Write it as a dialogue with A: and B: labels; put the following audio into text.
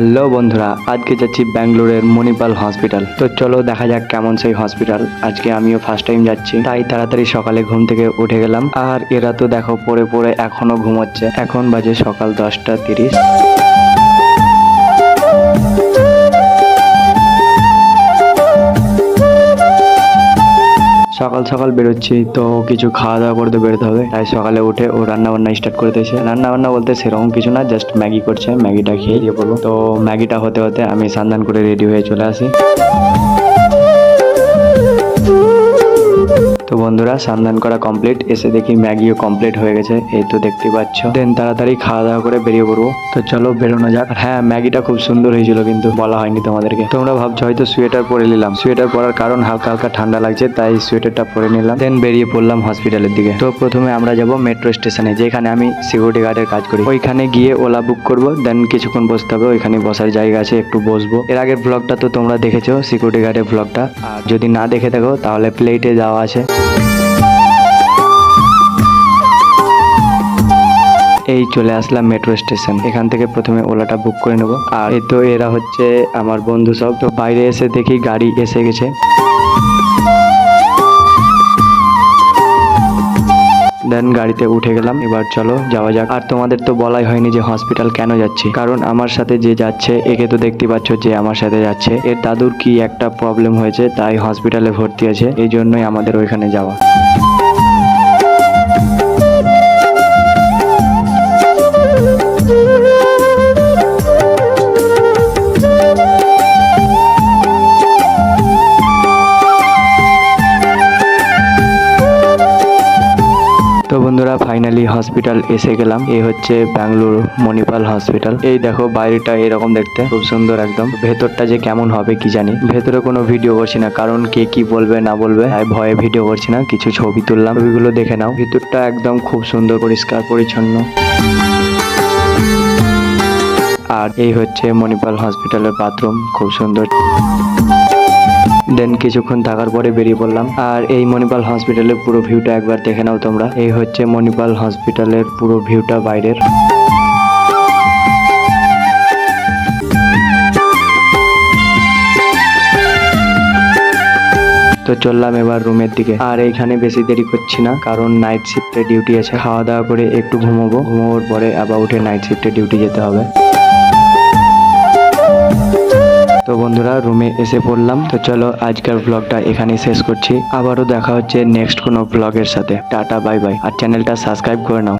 A: Hello বন্ধুরা, আজকে যাচ্ছি ব্যাঙ্গালোরের মণিপাল হসপিটাল। তো চলো দেখা যাক কেমন সেই হসপিটাল। আজকে আমিও ফার্স্ট টাইম যাচ্ছি। তাই তাড়াতাড়ি সকালে ঘুম থেকে উঠে গেলাম। আর এরা তো দেখো পরে পরে এখনও ঘুমোচ্ছে। এখন বাজে সকাল দশটা তিরিশ। সকাল সকাল বেরোচ্ছি, তো কিছু খাওয়া দাওয়া করতে বেরোতে হবে। তাই সকালে উঠে ও রান্না বান্না স্টার্ট করে দিয়েছে। রান্না বান্না বলতে সেরকম কিছু না জাস্ট ম্যাগি করছে, ম্যাগিটা খেয়ে দিয়ে বলব। তো ম্যাগিটা হতে হতে আমি সান্দান করে রেডি হয়ে চলে আসি। বন্ধুরা সান্দান করা কমপ্লিট এসে দেখি ম্যাগিও কমপ্লিট হয়ে গেছে। এই তো দেখতে পাচ্ছ। দেন তাড়াতাড়ি খাওয়া দাওয়া করে বেরিয়ে পড়ব। তো চলো বেরোনো যাক। হ্যাঁ ম্যাগিটা খুব সুন্দর হয়েছিল কিন্তু, বলা হয়নি তোমাদেরকে। তোমরা ভাবছ হয়তো সোয়েটার পরে নিলাম। সোয়েটার পরার কারণ হালকা হালকা ঠান্ডা লাগছে, তাই সোয়েটারটা পরে নিলাম। দেন বেরিয়ে পড়লাম হসপিটালের দিকে। তো প্রথমে আমরা যাব মেট্রো স্টেশনে যেখানে আমি সিকিউরিটি গার্ডের কাজ করি। ওইখানে গিয়ে ওলা বুক করব। দেন কিছুক্ষণ বসতে হবে। ওইখানে বসার জায়গা আছে, একটু বসবো। এর আগের ব্লগটা তো তোমরা দেখেছ সিকিউরিটি গার্ডের ব্লগটা আর যদি না দেখে থাকো, তাহলে প্লেটে যাওয়া আছে। এই চলে আসলাম মেট্রো স্টেশন। এখান থেকে প্রথমে ওলাটা বুক করে নেব। আর এই তো এরা হচ্ছে আমার বন্ধু সব। তো বাইরে এসে দেখি গাড়ি এসে গেছে। দেন গাড়িতে উঠে গেলাম। এবার চলো যাওয়া যাক। আর তোমাদের তো বলাই হয়নি যে হসপিটাল কেন যাচ্ছি। কারণ আমার সাথে যে যাচ্ছে, একে তো দেখতে পাচ্ছ যে আমার সাথে যাচ্ছে। এর দাদুর কি একটা প্রবলেম হয়েছে, তাই হসপিটালে ভর্তি আছে। এই জন্যই আমাদের ওইখানে যাওয়া। বন্ধুরা ফাইনালি হসপিটাল এসে গেলাম। এই হচ্ছে ব্যাঙ্গালোর মণিপাল হসপিটাল এই দেখো, বাইরেটা এরকম দেখতে, খুব সুন্দর একদম। ভেতরটা যে কেমন হবে কি জানি। ভেতরে কোনো ভিডিও করছি না, কারণ কে কি বলবে, না বলবে, তাই ভয়ে ভিডিও করছি না, কিছু ছবি তুললাম। ছবিগুলো দেখে নাও। ভিতরটা একদম খুব সুন্দর, পরিষ্কার, পরিচ্ছন্ন। আর এই হচ্ছে মণিপাল হসপিটালের বাথরুম খুব সুন্দর। দেন কিছুক্ষণ থাকার পরে বেরিয়ে পড়লাম। আর এই মণিপাল হসপিটালের পুরো ভিউটা একবার দেখে নাও তোমরা। এই হচ্ছে মণিপাল হসপিটালের পুরো ভিউটা বাইরের। তো চললাম এবার রুমের দিকে। আর এইখানে বেশি দেরি করছি না, কারণ নাইট শিফটে ডিউটি আছে। খাওয়া দাওয়া করে একটু ঘুমোবো। ঘুমোবার পরে আবার উঠে নাইট শিফটে ডিউটি যেতে হবে। তো বন্ধুরা রুমে এসে পড়লাম। তো চলো আজকের ব্লগটা এখানে শেষ করছি। আবারও দেখা হচ্ছে নেক্সট কোনো ব্লগের সাথে। টাটা বাই বাই আর চ্যানেলটা সাবস্ক্রাইব করে নাও।